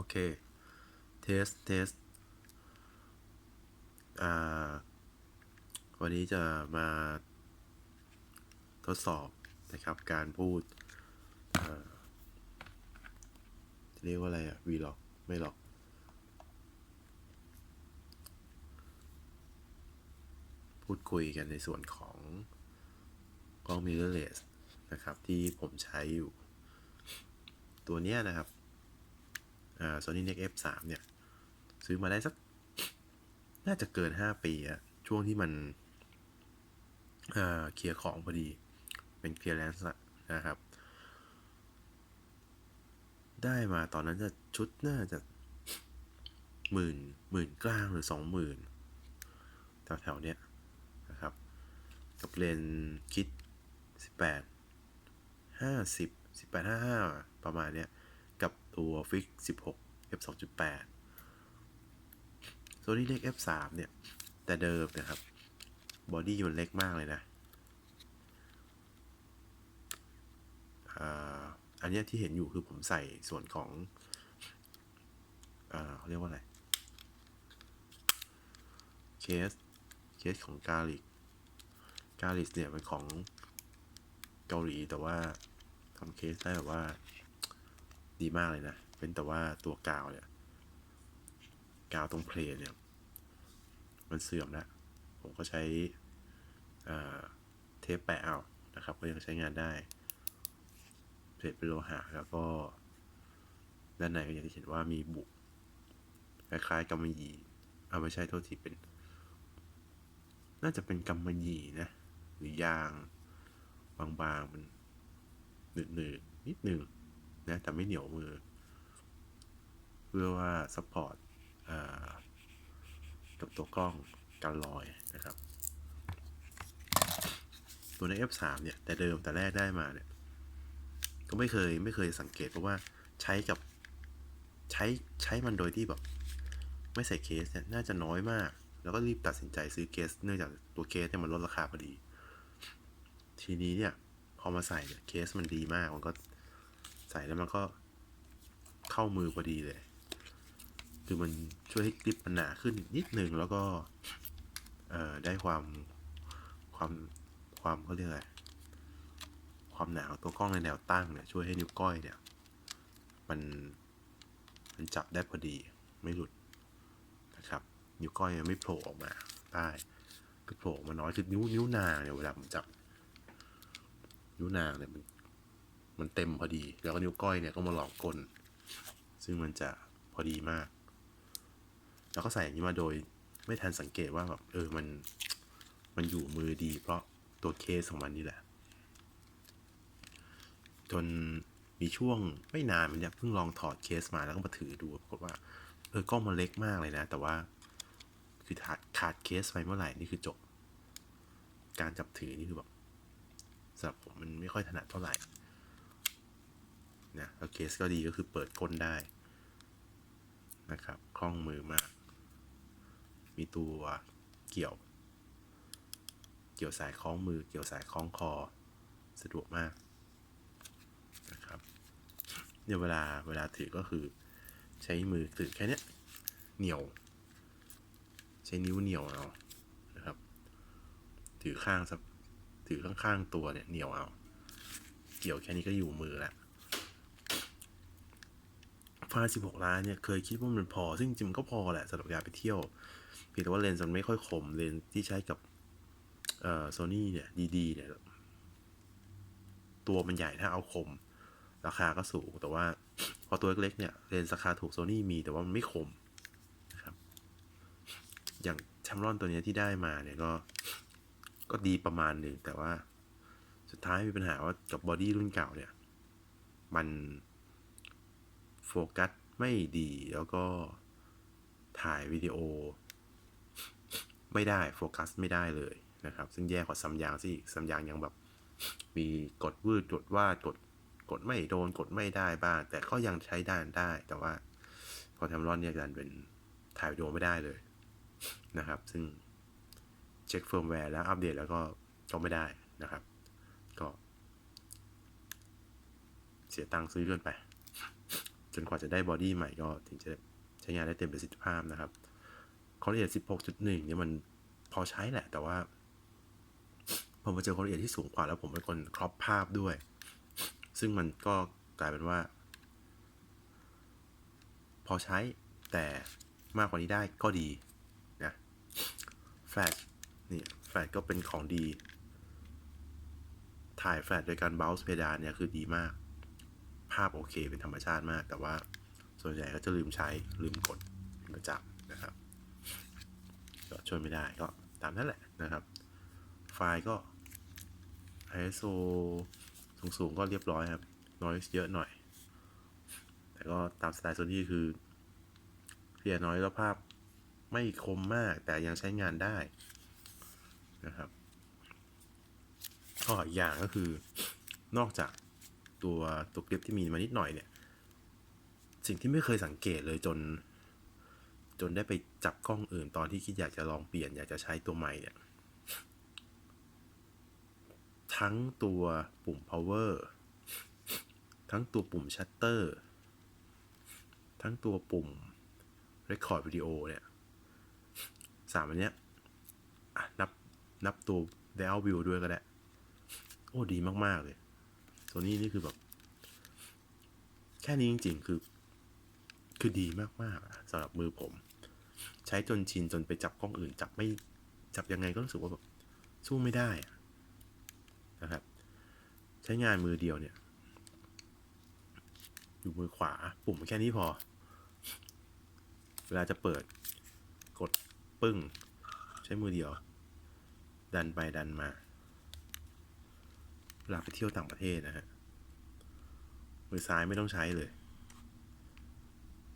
โอเค เทส เทส อ่า วันนี้จะมาทดสอบนะครับ การพูดเรียกว่าอะไรอะวีล็อก ไม่หรอก พูดคุยกันในส่วนของกล้อง mirrorless นะครับ ที่ผมใช้อยู่ ตัวเนี้ยนะครับ อ่า Sony Nex F3 เนี่ย ซื้อมาได้สัก น่าจะเกิน 5 ปีอะช่วงที่มันอ่าเคลียร์ของพอดี เป็นเคลียร์แลนซ์นะครับ ได้มาตอนนั้นจะชุดน่าจะหมื่นหมื่นกลางหรือสองหมื่นแถวๆเนี้ยนะครับ กับเลนส์คิด 18 50 18 55 ประมาณเนี้ย ตัวฟิก16 f 2.8 Sony Nex F3 เนี่ย แต่เดิมนะครับ บอดี้มันเล็กมากเลยนะอันนี้ที่เห็นอยู่คือผมใส่ส่วนของเขาเรียกว่าอะไร เคส เคสของกาลิกกาลิสเนี่ยเป็นของเกาหลีแต่ว่าทำเคสได้แบบว่า ดีมากเลยนะ เป็นแต่ว่าตัวกาวเนี่ย กาวตรงเพลเนี่ย มันเสื่อมแล้ว ผมก็ใช้เทปแปะเอานะครับ ก็ยังใช้งานได้ เพลทเป็นโลหะแล้วก็ ด้านในก็อย่างที่เห็นว่ามีบุกคล้ายๆกำมะหยี่เอาไม่ใช่โทษทีเป็น น่าจะเป็นกำมะหยี่นะ หรือยาง บางๆ มันหนืดๆนิดหนึ่ง นะแต่ไม่เหนียวมือ เพื่อว่าซัพพอร์ตกับตัวกล้องกันรอยนะครับ ตัวใน F3 เนี่ย แต่เดิมแต่แรกได้มาเนี่ย ก็ไม่เคยไม่เคยสังเกตเพราะว่าใช้กับใช้ใช้มันโดยที่แบบ ไม่ใส่เคสเนี่ย น่าจะน้อยมาก แล้วก็รีบตัดสินใจซื้อเคส เนื่องจากตัวเคสเนี่ยมันลดราคาพอดี ทีนี้เนี่ย พอมาใส่เนี่ยเคสมันดีมากมันก็ ใส่แล้วมันก็เข้ามือพอดีเลย คือมันช่วยให้กริปมันหนาขึ้นนิดนึงแล้วก็ เอ่อได้ความความความเขาเรียกอะไรความหนาของตัวกล้องในแนวตั้งเนี่ยช่วยให้นิ้วก้อยเนี่ย มันมันจับได้พอดีไม่หลุดนะครับ นิ้วก้อยยังไม่โผล่ออกมาได้คือโผล่มาน้อยคือนิ้วนิ้วนางเนี่ยเวลาผมจับนิ้วนางเนี่ยมัน มันเต็มพอดี แล้วก็นิ้วก้อยเนี่ยก็มาหลอกกลซึ่งมันจะพอดีมาก แล้วก็ใส่อย่างนี้มาโดยไม่ทันสังเกตว่าแบบเออมันมันอยู่มือดี เพราะตัวเคสของมันนี่แหละ จนมีช่วงไม่นานมันเนี่ยเพิ่งลองถอดเคสมาแล้วก็มาถือดูปรากฏว่าเออกล้องมันเล็กมากเลยนะ แต่ว่าคือขาดขาดเคสไปเมื่อไหร่นี่คือจบ การจับถือนี่คือแบบสำหรับผมมันไม่ค่อยถนัดเท่าไหร่ นะแล้วเคสก็ดีก็คือเปิดก้นได้นะครับคล่องมือมาก มีตัวเกี่ยว เกี่ยวสายคล้องมือ เกี่ยวสายคล้องคอ สะดวกมากนะครับเนี่ยเวลาเวลาถือก็คือ ใช้มือถือแค่นี้เหนียว ใช้นิ้วเหนียวเอานะครับ ถือข้างสักถือข้างๆตัวเนี่ยเหนียวเอา เกี่ยวแค่นี้ก็อยู่มือแล้ว ฟา16ล้านเนี่ยเคยคิดว่ามันพอ ซึ่งจริงมันก็พอแหละสำหรับการไปเที่ยวเพียงแต่ว่าเลนส์มันไม่ค่อยคมเลนส์ที่ใช้กับเอ่อโซนี่เนี่ยดีๆเนี่ยตัวมันใหญ่ถ้าเอาคม ราคาก็สูง แต่ว่าพอตัวเล็กๆเนี่ยเลนส์ราคาถูกโซนี่มีแต่ว่ามันไม่คมนะครับ อย่างแชมรอนตัวเนี้ยที่ได้มาเนี่ยก็ก็ดีประมาณหนึ่งแต่ว่าสุดท้ายมีปัญหาว่ากับบอดี้รุ่นเก่าเนี่ย มัน โฟกัสไม่ดี แล้วก็ถ่ายวิดีโอ ไม่ได้โฟกัสไม่ได้เลยนะครับ ซึ่งแย่กว่าซัมยางสิซัมยางยังแบบ มีกดวืดกดวาดกดกดไม่โดนกดไม่ได้บ้าง แต่ก็ยังใช้ได้ได้ แต่ว่าพอแทมรอนเนี่ยดันเป็นถ่ายวิดีโอไม่ได้เลยนะครับ ซึ่งเช็คเฟิร์มแวร์แล้วอัปเดตแล้วก็ก็ไม่ได้นะครับ ก็ เสียตังค์ซื้อเลื่อนไป นกว่าจะได้บอดี้ใหม่ก็ถึงจะใช้งานได้เต็มประสิทธิภาพนะครับคอร์เรีย16.1เนี่ยมันพอใช้แหละ แต่ว่าพอมาเจอคอร์เรียที่สูงกว่าแล้วผมเป็นคนครอปภาพด้วย ซึ่งมันก็กลายเป็นว่า พอใช้แต่มากกว่านี้ได้ก็ดีนะแฟลชนี่แฟลชก็เป็นของดี ถ่ายแฟลชโดยการเบลส์เพดานเนี่ยคือดีมาก ภาพโอเคเป็นธรรมชาติมาก แต่ว่าส่วนใหญ่ก็จะลืมใช้ลืมกดเป็นประจำนะครับ ก็ช่วยไม่ได้ก็ตามนั้นแหละนะครับ ไฟล์ก็ ISO สูงๆก็เรียบร้อยครับ noise เยอะหน่อย แต่ก็ตามสไตล์โซนี่คือเคลียร์น้อยแล้วภาพไม่คมมากแต่ยังใช้งานได้นะครับข้ออย่างก็คือนอกจาก ตัวตัวคลิปที่มีมานิดหน่อยเนี่ย สิ่งที่ไม่เคยสังเกตเลยจน จนได้ไปจับกล้องอื่นตอนที่คิดอยากจะลองเปลี่ยนอยากจะใช้ตัวใหม่เนี่ย ทั้งตัวปุ่ม power ทั้งตัวปุ่ม shutter ทั้งตัวปุ่ม record video เนี่ยสามอันเนี้ยนับนับตัว layout view ด้วยก็ได้ โอ้ดีมาก ๆ เลย โซนี่นี่คือแบบ แค่นี้จริง ๆ คือ คือดีมากๆสำหรับมือผม ใช้จนชินจนไปจับกล้องอื่น จับไม่จับยังไงก็รู้สึกว่าแบบสู้ไม่ได้นะครับ ใช้งานมือเดียวเนี่ย อยู่มือขวา ปุ่มแค่นี้พอ เวลาจะเปิด กดปึ้ง ใช้มือเดียว ดันไปดันมา วลาไปเที่ยวต่างประเทศนะฮะ มือซ้ายไม่ต้องใช้เลย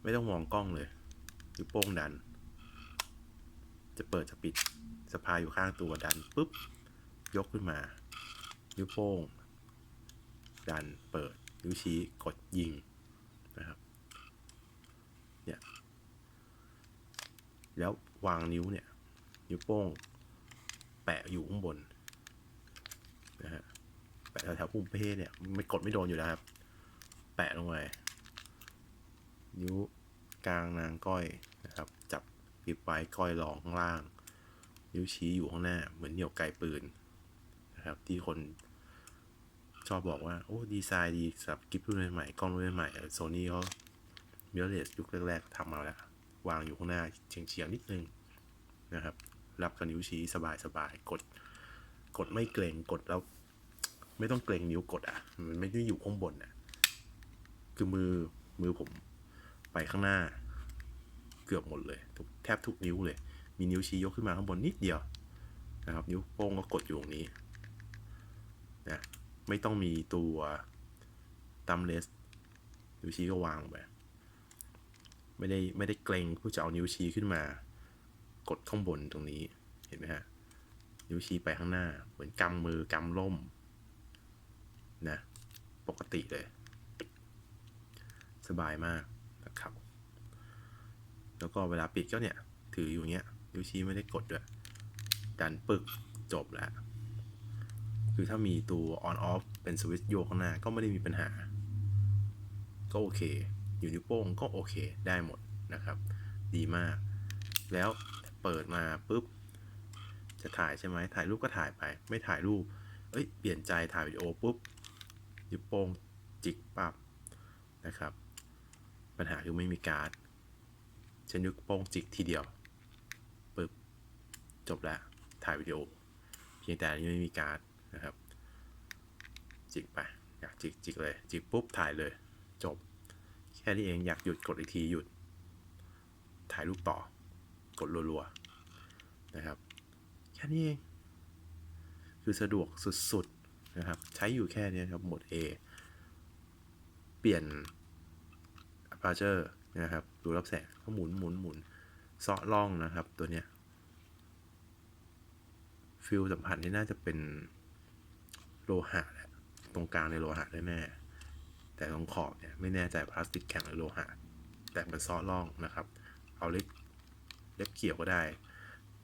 ไม่ต้องมองกล้องเลยคือโป้งดัน จะเปิดจะปิดสะพายอยู่ข้างตัวดันปุ๊บ ยกขึ้นมา นิ้วโป้ง ดันเปิด นิ้วชี้กดยิงนะครับ เนี่ย แล้ววางนิ้วเนี่ย นิ้วโป้ง แปะอยู่ข้างบนนะฮะ แปะแถวๆปุ่มเพศเนี่ยไม่กดไม่โดนอยู่แล้วครับ แปะลงไปนิ้วกลางนางก้อยนะครับ จับปิบไว้ก้อยรองข้างล่าง นิ้วชี้อยู่ข้างหน้า เหมือนเหนี่ยวไกลปืนนะครับ ที่คนชอบบอกว่า โอ้ดีไซน์ดีสำหรับกิฟต์รุ่นใหม่กล้องรุ่นใหม่โซนี่เขามิเรเลสยุคแรกๆทำมาแล้ว วางอยู่ข้างหน้าเฉียงๆนิดนึงนะครับ รับกับนิ้วชี้สบายๆกด กดไม่เกรงกดแล้ว ไม่ต้องเกรงนิ้วกดอะ มันไม่ได้อยู่ข้างบนอะ คือมือมือผมไปข้างหน้า เกือบหมดเลยทุกแทบทุกนิ้วเลย มีนิ้วชี้ยกขึ้นมาข้างบนนิดเดียวนะครับ นิ้วโป้งก็กดอยู่ตรงนี้นะไม่ต้องมีตัวตัมเลสนิ้วชี้ก็วางไปไม่ได้ไม่ได้เกรงเพื่อจะเอานิ้วชี้ขึ้นมา กดข้างบนตรงนี้เห็นไหมฮะนิ้วชี้ไปข้างหน้า เหมือนกำมือกำล่ม นะปกติเลย สบายมากนะครับ แล้วก็เวลาปิดก็เนี่ย ถืออยู่เงี้ยนิ้วชี้ไม่ได้กดด้วย ดันปึกจบแล้ว คือถ้ามีตัว on off เป็นสวิตช์โยกข้างหน้าก็ไม่ได้มีปัญหา ก็โอเค อยู่นิ้วโป้งก็โอเคได้หมดนะครับ ดีมาก แล้วเปิดมาปุ๊บ จะถ่ายใช่ไหมถ่ายรูปก็ถ่ายไป ไม่ถ่ายรูป เอ้ย เปลี่ยนใจถ่ายวิดีโอปุ๊บ นิ้วโป้งจิกปับนะครับ ปัญหาคือไม่มีการ์ดใช้นิ้วโป้งจิกทีเดียวปึ๊บจบแล้วถ่ายวิดีโอ เพียงแต่อันนี้ไม่มีการ์ดนะครับ จิกไปอยากจิกจิกเลยจิกปุ๊บถ่ายเลย จบ แค่นี้เองอยากหยุดกดอีกทีหยุด ถ่ายรูปต่อกดรัวๆนะครับ แค่นี้เอง คือสะดวกสุด นะครับ ใช้อยู่แค่นี้ครับหมด A เปลี่ยน aperture นะครับดูรับแสงก็หมุนหมุนหมุนเซาะล่องนะครับตัวเนี้ยฟิลสัมผัสนี่น่าจะเป็นโลหะแหละตรงกลางในโลหะแน่ๆแต่ตรงขอบเนี่ยไม่แน่ใจพลาสติกแข็งหรือโลหะ แต่เป็นเซาะล่องนะครับ เอาเล็บเล็บเกี่ยวก็ได้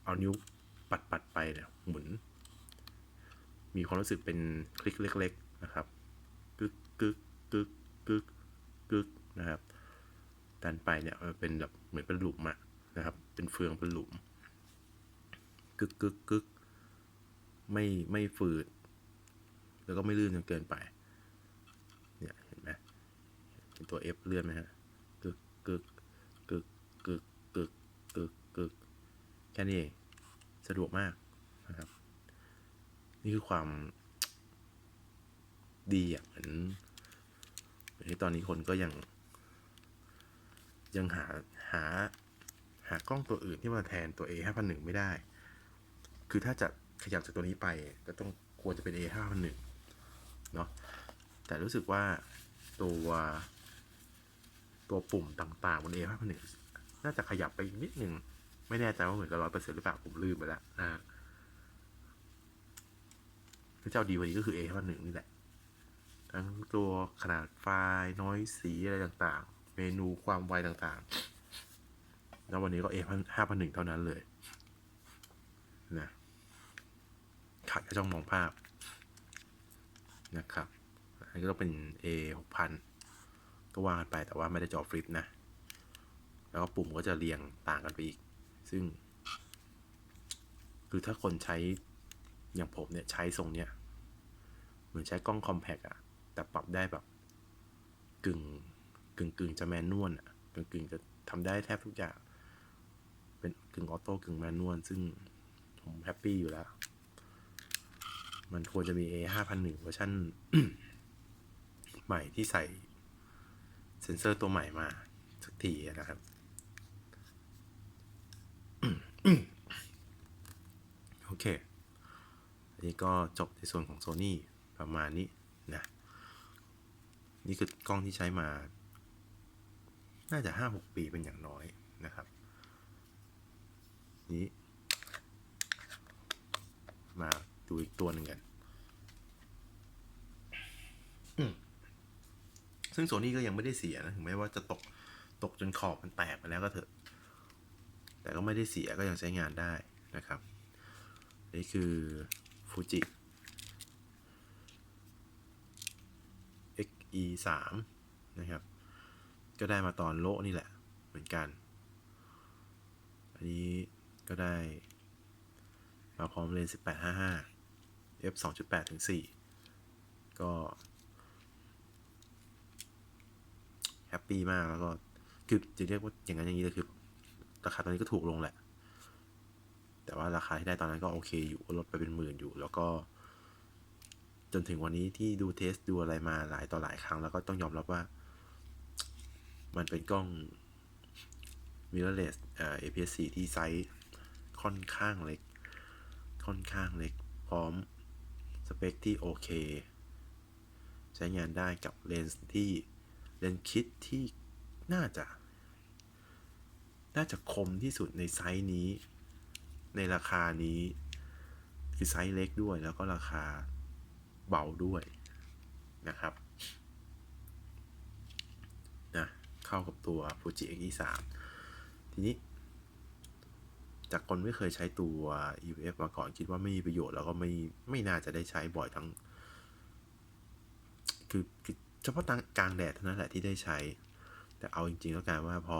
เอานิ้วปัดปัดๆไปเนี่ยหมุน มีความรู้สึกเป็นคลิกเล็ก ๆ นะครับกึกกึกกึกกึกกึกนะครับดันไปเนี่ยเป็นแบบเหมือนเป็นหลุมอะนะครับ เป็นเฟืองเป็นหลุมกึกกึกกึกไม่ไม่ฝืด แล้วก็ไม่ลื่นจนเกินไป เนี่ยเห็นไหมเห็นตัว F เลื่อนไหมฮะกึกกึกกึกกึกกึกกึกกึกแค่นี้เองสะดวกมากนะครับ นี่คือความดีอะเหมือนเหมือนที่ตอนนี้คนก็ยัง ยังหาหา หากล้องตัวอื่นที่มาแทนตัว A 5 0 0ไม่ได้ คือถ้าจะขยับจากตัวนี้ไปก็ต้องควรจะเป็น A 5 0 0เนาะแต่รู้สึกว่าตัว ตัวปุ่มต่างๆบน A 5 0 0น่าจะขยับไปอีกนิดหนึ่งไม่แน่ใจว่าเหมือนกับร้อยเปอร์เซ็นต์หรือเปล่าผมลืมไปแล้วนะ เจ้าดีวันนี้ก็คือ A 5 0 1นี่แหละ ทั้งตัวขนาดไฟล์น้อยสีอะไรต่างๆ เมนูความไวต่างๆ แล้ววันนี้ก็ A ห้าพันหนึ่งเท่านั้นเลยนะขาดแค่ช่องมองภาพนะครับ อันนี้ก็เป็น A หกพันก็ว่ากันไปแต่ว่าไม่ได้จอฟลิปนะ แล้วก็ปุ่มก็จะเรียงต่างกันไปอีก ซึ่ง คือถ้าคนใช้อย่างผมเนี่ย ใช้ทรงเนี้ย มือนใช้กล้องคอมแพกอะแต่ปรับได้แบบกึ่งกึ่งกึ่งจะแมนนวลอะกึ่งกึ่งจะทำได้แทบทุกอย่าง เป็นกึ่งออโต้กึ่งแมนนวลซึ่งผมแฮปปี้อยู่แล้ว มันควรจะมี A 5 0 0 1เวอร์ชันใหม่ที่ใส่เซ็นเซอร์ตัวใหม่มา สักทีนะครับ โอเค อันนี้ก็จบในส่วนของ Sony ประมาณนี้นะนี่คือกล้องที่ใช้มา น่าจะห้าหกปีเป็นอย่างน้อยนะครับ นี้ มาดูอีกตัวหนึ่งกัน ซึ่งโซนี่ก็ยังไม่ได้เสียนะ ถึงแม้ว่าจะตกตกจนขอบมันแตกไปแล้วก็เถอะ แต่ก็ไม่ได้เสียก็ยังใช้งานได้นะครับ นี่คือฟูจิ E3 นะครับ ก็ได้มาตอนโลนี่แหละเหมือนกัน อันนี้ก็ได้ มาพร้อมเลน 1855 f 2.8ถึง4ก็แฮปปี้มากแล้วก็คือจะเรียกว่าอย่างนั้นอย่างนี้เลยคือราคาตอนนี้ก็ถูกลงแหละ แต่ว่าราคาที่ได้ตอนนั้นก็โอเคอยู่ลดไปเป็นหมื่นอยู่ แล้วก็ จนถึงวันนี้ที่ดูเทสดูอะไรมาหลายต่อหลายครั้ง แล้วก็ต้องยอมรับว่า มันเป็นกล้อง mirrorless เอ่อ APS-C ที่ไซส์ค่อนข้างเล็ก ค่อนข้างเล็ก พร้อมสเปคที่โอเค ใช้งานได้กับเลนส์ที่เลนส์คิดที่น่าจะ น่าจะคมที่สุดในไซส์นี้ ในราคานี้ คือไซส์เล็กด้วยแล้วก็ราคา เบาด้วยนะครับนะเข้ากับตัว Fuji X-E3 ทีนี้ จากคนไม่เคยใช้ตัว EVF มาก่อนคิดว่าไม่มีประโยชน์ แล้วก็ไม่ไม่น่าจะได้ใช้บ่อยทั้ง คือเฉพาะกลางแดดเท่านั้นแหละที่ได้ใช้ แต่เอาจริงๆแล้วกลายว่าพอ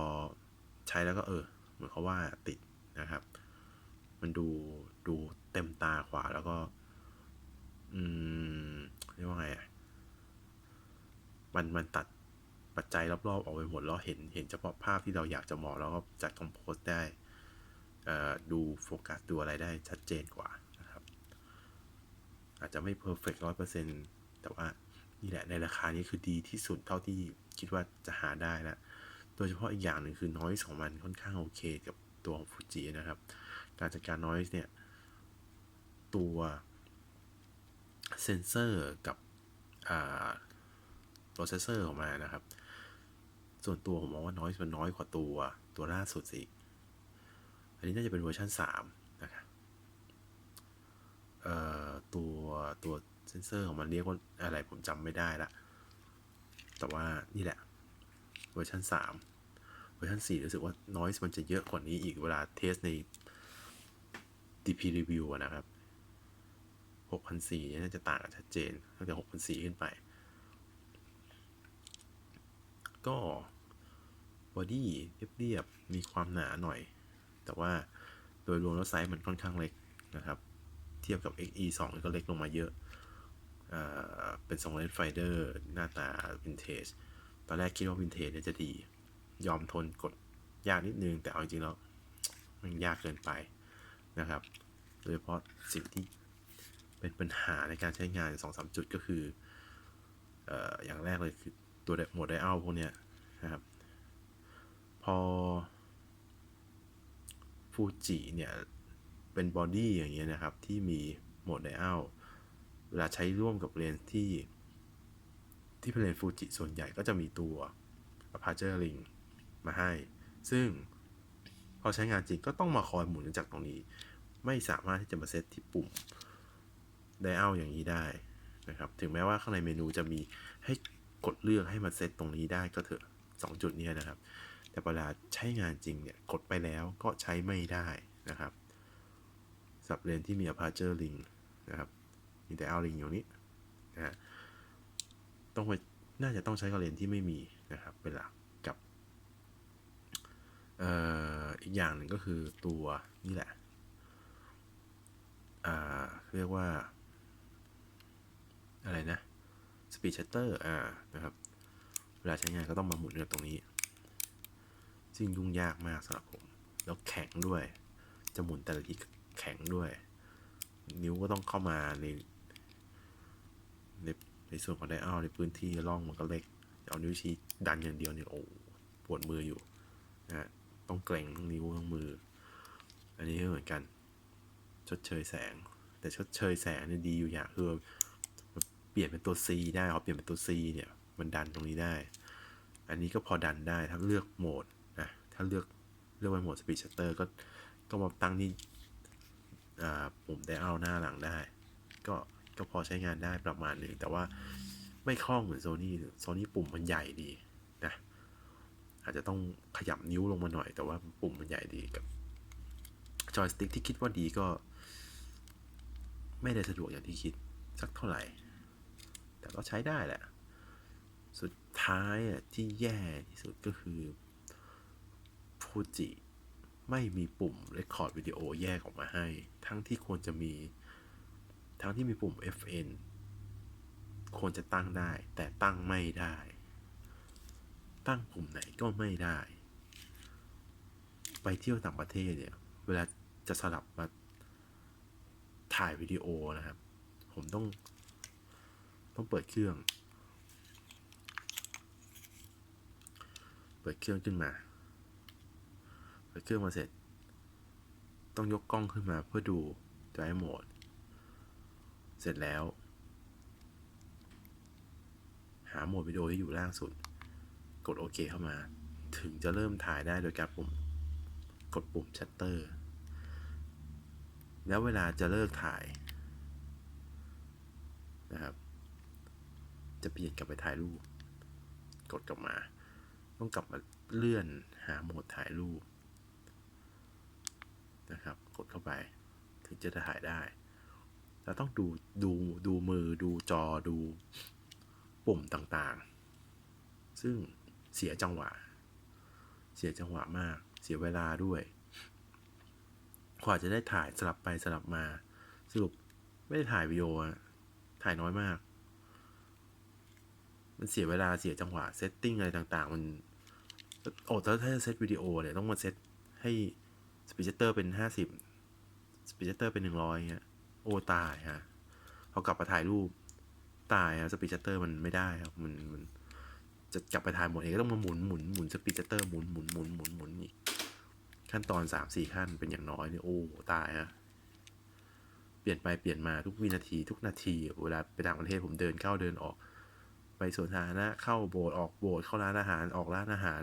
ใช้แล้วก็เออ เหมือนเขาว่าติดนะครับ มันดูดูเต็มตาขวาแล้วก็ อืมเรียกว่าไงอะมันมันตัดปัจจัยรอบๆออกไปหมดแล้วเห็นเห็นเฉพาะภาพที่เราอยากจะมองแล้วก็จัดคอมโพสได้ดูโฟกัสดูอะไรได้ชัดเจนกว่านะครับ อาจจะไม่เพอร์เฟกต์ร้อยเปอร์เซ็นต์แต่ว่านี่แหละในราคานี้คือดีที่สุดเท่าที่คิดว่าจะหาได้แล้วโดยเฉพาะอีกอย่างหนึ่งคือน้อยของมันค่อนข้างโอเคกับตัวของฟูจินะครับ การจัดการน้อยเนี่ย ตัว เซนเซอร์กับโปรเซสเซอร์ออกมานะครับ ส่วนตัวผมมองว่าน้อยมันน้อยกว่าตัวตัวล่าสุดสิอันนี้น่าจะเป็นเวอร์ชัน3นะครับตัวตัวเซนเซอร์ของมันเรียกว่าอะไรผมจำไม่ได้ละ แต่ว่านี่แหละเวอร์ชัน3เวอร์ชัน4รู้สึกว่าน้อยมันจะเยอะกว่านี้อีกเวลาเทสใน DP review นะครับ 6,400น่าจะต่างกันชัดเจนตั้งแต่6,400 ขึ้นไป ก็บอดี้เรียบๆ มีความหนาหน่อย แต่ว่าโดยรวมแล้วไซส์มันค่อนข้างเล็กนะครับ เทียบกับ XE 2ก็เล็กลงมาเยอะอ่าเป็นทรงเลนส์ไฟเดอร์ หน้าตาวินเทจ ตอนแรกคิดว่าวินเทจเนี่ยจะดี ยอมทนกดยากนิดนึง แต่เอาจริงแล้ว มันยากเกินไปนะครับ โดยเฉพาะสิ่งที่ เป็นปัญหาในการใช้งานสองสามจุดก็คือเอ่ออย่างแรกเลยคือตัวโหมดไดอัลพวกเนี้ยนะครับ พอฟูจิเนี่ย เป็นบอดี้อย่างเงี้ยนะครับ ที่มีโหมดไดอัลเวลาใช้ร่วมกับเลนส์ที่ ที่เป็นเลนส์ฟูจิส่วนใหญ่ก็จะมีตัว aperture ring มาให้ ซึ่งพอใช้งานจริงก็ต้องมาคอยหมุนจากตรงนี้ ไม่สามารถที่จะมาเซตที่ปุ่ม ไดอัลอย่างนี้ได้นะครับ ถึงแม้ว่าข้างในเมนูจะมีให้กดเลือกให้มาเซตตรงนี้ได้ก็เถอะสองจุดนี้นะครับ แต่เวลาใช้งานจริงเนี่ย กดไปแล้วก็ใช้ไม่ได้นะครับสับเลนที่มี aperture ring นะครับมีไดอัล ring อยู่นี้นะฮะต้องไปน่าจะต้องใช้กับเลนที่ไม่มีนะครับเป็นหลักกับเอ่ออีกอย่างหนึ่งก็คือตัวนี่แหละอ่าเรียกว่า อะไรนะ speed shutter อ่านะครับ เวลาใช้งานก็ต้องมาหมุนกันตรงนี้ ซึ่งยุ่งยากมากสำหรับผม แล้วแข็งด้วย จะหมุนแต่ละทีแข็งด้วย นิ้วก็ต้องเข้ามาในในในส่วนของไดอัลในพื้นที่ร่องมันก็เล็ก เอานิ้วชี้ดันอย่างเดียวเนี่ยโอ้ปวดมืออยู่นะฮะต้องเกร็งทั้งนิ้วทั้งมือ อันนี้ก็เหมือนกัน ชดเชยแสง แต่ชดเชยแสงเนี่ยดีอยู่อย่างคือ เปลี่ยนเป็นตัว C ได้พอเปลี่ยนเป็นตัว C เนี่ยมันดันตรงนี้ได้ อันนี้ก็พอดันได้ถ้าเลือกโหมดนะถ้าเลือกเลือกเป็นโหมด Speed Shutter ก็ก็มาตั้งที่ปุ่มได้เอัลหน้าหลังได้ ก็ก็พอใช้งานได้ประมาณหนึ่งแต่ว่าไม่คล่องเหมือนโซนี่โซนี่ปุ่มมันใหญ่ดีนะอาจจะต้องขยับนิ้วลงมาหน่อย แต่ว่าปุ่มมันใหญ่ดีกับจอยสติ๊กที่คิดว่าดีก็ ไม่ได้สะดวกอย่างที่คิดสักเท่าไหร่ แต่ก็ใช้ได้แหละ สุดท้ายอะที่แย่ที่สุดก็คือฟูจิไม่มีปุ่ม Record วิดีโอแยกออกมาให้ ทั้งที่ควรจะมี ทั้งที่มีปุ่ม FN ควรจะตั้งได้ แต่ตั้งไม่ได้ ตั้งปุ่มไหนก็ไม่ได้ ไปเที่ยวต่างประเทศเนี่ย เวลาจะสลับมาถ่ายวิดีโอนะครับ ผมต้อง ต้องเปิดเครื่อง เปิดเครื่องขึ้นมา เปิดเครื่องมาเสร็จ ต้องยกกล้องขึ้นมาเพื่อดู drive mode เสร็จแล้ว หาโหมดวิดีโอที่อยู่ล่างสุด กดโอเคเข้ามา ถึงจะเริ่มถ่ายได้โดยการปุ่ม กดปุ่มชัตเตอร์ แล้วเวลาจะเลิกถ่ายนะครับ จะเปลี่ยนกลับไปถ่ายรูป กดกลับมา ต้องกลับมาเลื่อนหาโหมดถ่ายรูปนะครับ กดเข้าไป ถึงจะถ่ายได้เราต้องดูดูดูมือดูจอดูปุ่มต่างๆ ซึ่งเสียจังหวะ เสียจังหวะมาก เสียเวลาด้วยกว่าจะได้ถ่ายสลับไปสลับมา สรุปไม่ได้ถ่ายวิดีโอถ่ายน้อยมาก มันเสียเวลาเสียจังหวะเซตติ้งอะไรต่างๆ มัน โอ้ถ้าถ้าจะเซตวิดีโอเนี่ย ต้องมาเซตให้สปีชเตอร์เป็นห้าสิบสปีชเตอร์เป็นหนึ่งร้อยเงี้ยโอ้ตายฮะพอกลับมาถ่ายรูปตายฮะสปีชเตอร์มันไม่ได้ครับมันมันจะกลับไปถ่ายหมดเองก็ต้องมาหมุนหมุนหมุนสปีชเตอร์หมุนหมุนหมุนหมุนหมุนอีกขั้นตอนสามสี่ขั้นเป็นอย่างน้อยเนี่ยโอ้ตายฮะเปลี่ยนไปเปลี่ยนมาทุกวินาทีทุกนาที เวลาไปต่างประเทศผมเดินเข้าเดินออก ไปสวนสาธารณะเข้าโบสถ์ออกโบสถ์เข้าร้านอาหารออกร้านอาหาร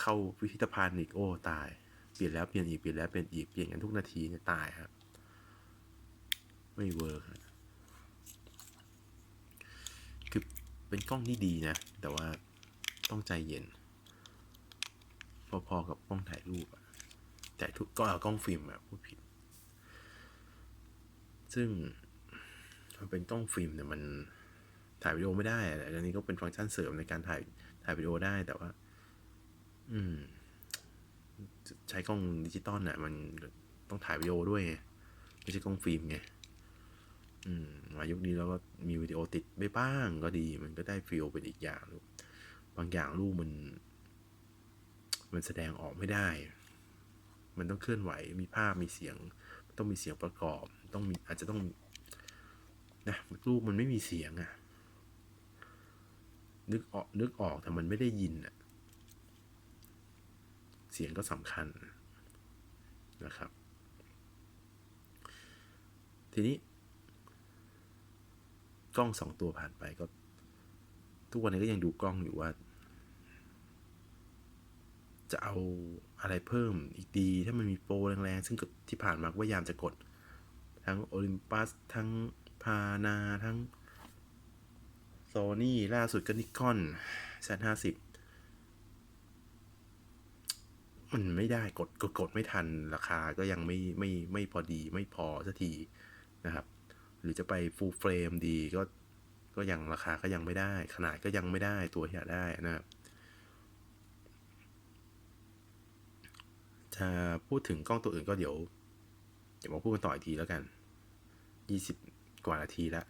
เข้าพิพิธภัณฑ์อีกโอ้ตาย เปลี่ยนแล้วเปลี่ยนอีกเปลี่ยนแล้วเปลี่ยนอีกเปลี่ยนกันทุกนาทีเนี่ยตายครับ ไม่เวิร์กคือเป็นกล้องที่ดีนะ แต่ว่าต้องใจเย็น พอๆกับกล้องถ่ายรูปอะแต่ทุกก็เอากล้องฟิล์มอะพูดผิด ซึ่งมันเป็นกล้องฟิล์มเนี่ยมัน ถ่ายวิดีโอไม่ได้อะแต่อันนี้ก็เป็นฟังก์ชันเสริมในการถ่ายถ่ายวิดีโอได้แต่ว่า อืม ใช้กล้องดิจิตอลน่ะ มันต้องถ่ายวิดีโอด้วยไงไม่ใช่กล้องฟิล์มไงอืมมายุคนี้แล้วก็มีวิดีโอติดไปบ้างก็ดี มันก็ได้ฟีลเป็นอีกอย่างลูกบางอย่างรูปมัน มันแสดงออกไม่ได้ มันต้องเคลื่อนไหวมีภาพมีเสียง ต้องมีเสียงประกอบ ต้องมีอาจจะต้องนะรูปมันไม่มีเสียงอะ่ะ นึกออกนึกออกแต่มันไม่ได้ยินอะเสียงก็สำคัญนะครับ ทีนี้ กล้องสองตัวผ่านไปก็ ทุกวันนี้ก็ยังดูกล้องอยู่ว่า จะเอาอะไรเพิ่มอีกดีถ้ามันมีโปรแรงๆ ซึ่งที่ผ่านมาก็พยายามจะกด ทั้งโอลิมปัสทั้งพานาทั้ง นี่ล่าสุดก็นิคอนแซนห้าสิบมันไม่ได้กดกดกดไม่ทันราคาก็ยังไม่ไม่ไม่พอดีไม่พอสักทีนะครับ หรือจะไปฟูลเฟรมดีก็ก็ยังราคาก็ยังไม่ได้ ขนาดก็ยังไม่ได้ตัวที่อยากได้นะครับจะพูดถึงกล้องตัวอื่นก็เดี๋ยว เดี๋ยวมาพูดกันต่ออีกทีแล้วกัน 20 กว่านาทีแล้ว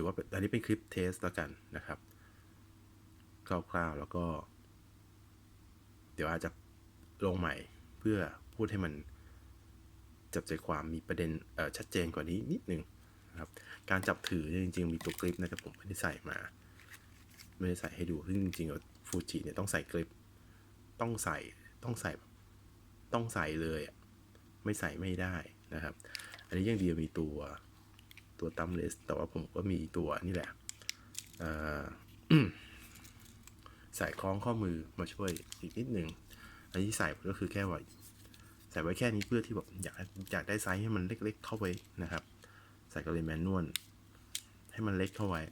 ถือว่าอันนี้เป็นคลิปเทสแล้วกันนะครับคร่าวๆแล้วก็ เดี๋ยวอาจจะลงใหม่เพื่อพูดให้มันจับใจความมีประเด็นชัดเจนกว่านี้นิดนึงนะครับการจับถือจริง ๆ มีตัวกริปนะแต่ผมไม่ได้ใส่มา ไม่ได้ใส่ให้ดูซึ่งจริงๆฟูจิเนี่ยต้องใส่กริปต้องใส่ต้องใส่ต้องใส่เลย ไม่ใส่ไม่ได้นะครับ อันนี้ยังดีมีตัว ตัวตัมเลสแต่ว่าผมก็มีตัวนี่แหละใส่คล้องข้อมือมาช่วยอีกนิดหนึ่งอันที่ใส่ก็คือแค่ว่าใส่ไว้แค่นี้เพื่อที่แบบอยากอยากได้ไซส์ให้มันเล็ก ๆ เข้าไว้นะครับ ใส่กระเลยแมนนวลให้มันเล็กเข้าไว้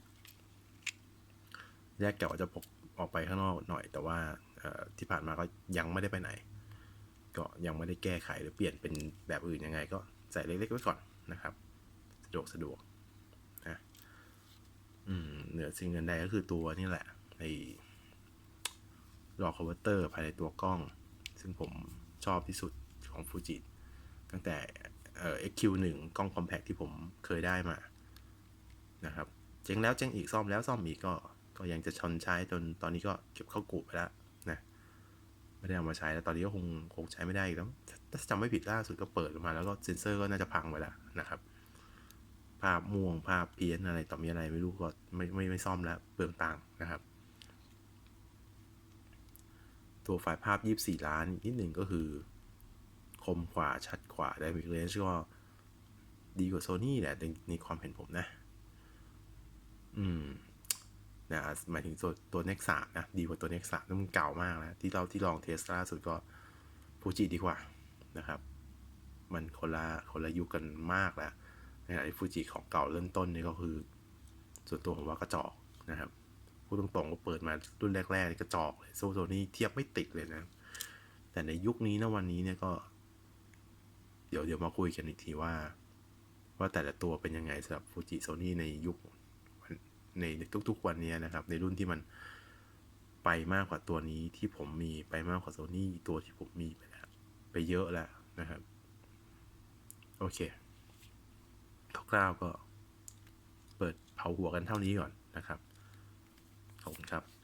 แยกแกะว่าจะพกออกไปข้างนอกหน่อย แต่ว่าที่ผ่านมาก็ยังไม่ได้ไปไหน ก็ยังไม่ได้แก้ไขหรือเปลี่ยนเป็นแบบอื่นยังไง ก็ใส่เล็กๆไว้ก่อนนะครับะดวกสะดวกนะอืมเหนือสิ่งอื่นใดก็คือตัวนี่แหละไอ้หลอกคอเวอร์เตอร์ภายในตัวกล้อง ซึ่งผมชอบที่สุดของฟูจิตั้งแต่เอ่อ XQ1 กล้องคอมแพคที่ผมเคยได้มานะครับ เจ๊งแล้วเจ๊งอีกซ่อมแล้วซ่อมอีกก็ ก็ยังจะชนใช้จนตอนนี้ก็เก็บเข้ากูไปแล้วนะไม่ได้เอามาใช้แล้วตอนนี้ก็คงคงใช้ไม่ได้อีกแล้วถ้าจำไม่ผิดล่าสุดก็เปิดออกมาแล้วก็เซนเซอร์ก็น่าจะพังไปแล้วนะครับ ภาพม่วงภาพเพี้ยนอะไรต่อมีอะไรไม่รู้ก็ไม่ไม่ไม่ซ่อมแล้วเปลืองตังค์นะครับ ตัวไฟล์ภาพ 24 ล้านนิดหนึ่งก็คือ คมกว่าชัดกว่าไดมิกเลนส์ก็ดีกว่าโซนี่แหละในในความเห็นผมนะ อืมนะหมายถึงตัวตัว Nex 3นะ ดีกว่าตัว Nex 3นั่นมันเก่ามากแล้วที่เราที่ลองเทสล่าสุดก็ฟูจิดีกว่านะครับ มันคนละคนละยุคกันมากแล้ว ในขณะที่ฟูจิของเก่าเริ่มต้นนี่ก็คือ ส่วนตัวผมว่ากระจอกนะครับพูดตรงๆว่าเปิดมารุ่นแรกๆนี่กระจอกเลยโซโซนี่เทียบไม่ติดเลยนะ แต่ในยุคนี้นะวันนี้เนี่ยก็ เดี๋ยวเดี๋ยวมาคุยกันอีกทีว่า ว่าแต่ละตัวเป็นยังไงสำหรับฟูจิโซนี่ในยุคในทุกๆวันนี้นะครับ ในรุ่นที่มันไปมากกว่าตัวนี้ที่ผมมีไปมากกว่าโซนี่ตัวที่ผมมีไปแล้วไปเยอะแล้วนะครับ โอเค คร่าวๆก็เปิดเผาหัวกันเท่านี้ก่อนนะครับ ขอบคุณครับ